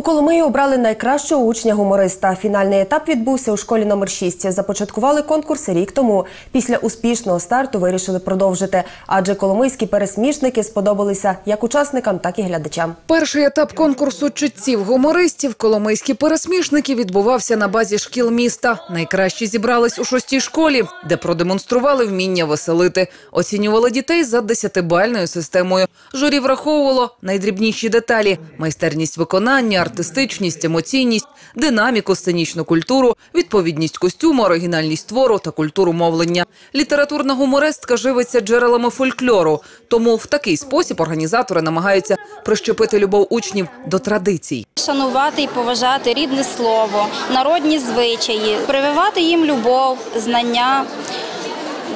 У Коломиї обрали найкращого учня-гумориста. Фінальний етап відбувся у школі номер 6. Започаткували конкурс рік тому. Після успішного старту вирішили продовжити, адже коломийські пересмішники сподобалися як учасникам, так і глядачам. Перший етап конкурсу читців гумористів Коломийські пересмішники відбувався на базі шкіл міста. Найкращі зібрались у шостій школі, де продемонстрували вміння веселити. Оцінювали дітей за десятибальною системою. Журі враховувало найдрібніші деталі: майстерність виконання, артистичність, емоційність, динаміку, сценічну культуру, відповідність костюму, оригінальність твору та культуру мовлення. Літературна гумористка живиться джерелами фольклору. Тому в такий спосіб організатори намагаються прищепити любов учнів до традицій. Шанувати і поважати рідне слово, народні звичаї, прививати їм любов, знання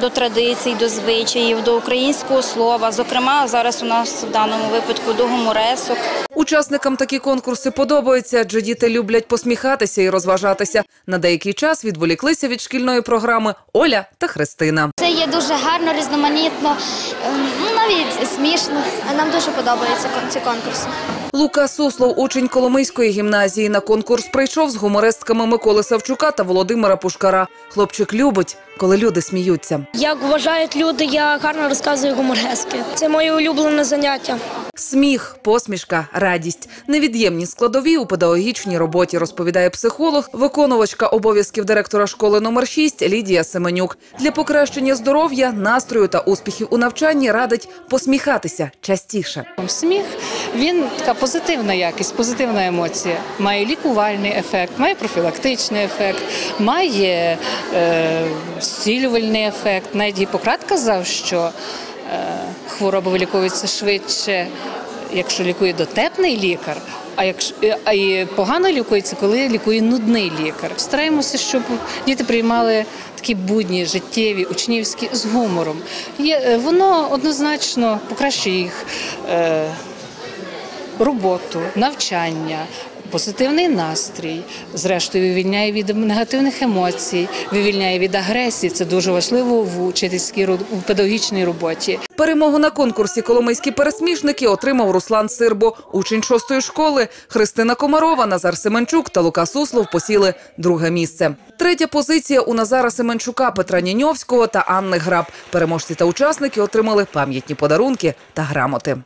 до традицій, до звичаїв, до українського слова. Зокрема, зараз у нас в даному випадку до гуморесок. Учасникам такі конкурси подобаються, адже діти люблять посміхатися і розважатися. На деякий час відволіклися від шкільної програми Оля та Христина. Це є дуже гарно, різноманітно, ем, ну навіть смішно. Нам дуже подобаються ці конкурси. Лука Суслов, учень Коломийської гімназії, на конкурс прийшов з гумористками Миколи Савчука та Володимира Пушкара. Хлопчик любить, коли люди сміються. Як вважають люди, я гарно розказую гуморески. Це моє улюблене заняття. Сміх, посмішка, радість невід'ємні складові у педагогічній роботі, розповідає психолог, виконувачка обов'язків директора школи номер 6 Лідія Семенюк. Для покращення здоров'я, настрою та успіхів у навчанні радить посміхатися частіше. Сміх він така позитивна якість, позитивна емоція. Має лікувальний ефект, має профілактичний ефект, має е, зцілювальний ефект. Навіть Гіппократ казав, що е, хвороба виліковується швидше, якщо лікує дотепний лікар. А якщо а і погано лікується, коли лікує нудний лікар. Стараємося, щоб діти приймали такі будні, життєві, учнівські з гумором. Е, воно однозначно покращує їх. Е, роботу, навчання, позитивний настрій, зрештою вивільняє від негативних емоцій, вивільняє від агресії. Це дуже важливо в учительській в педагогічній роботі. Перемогу на конкурсі Коломийські пересмішники отримав Руслан Сирбо, учень шостої школи. Христина Комарова, Назар Семенчук та Лука Суслов посіли друге місце. Третя позиція у Назара Семенчука, Петра Ніньовського та Анни Граб. Переможці та учасники отримали пам'ятні подарунки та грамоти.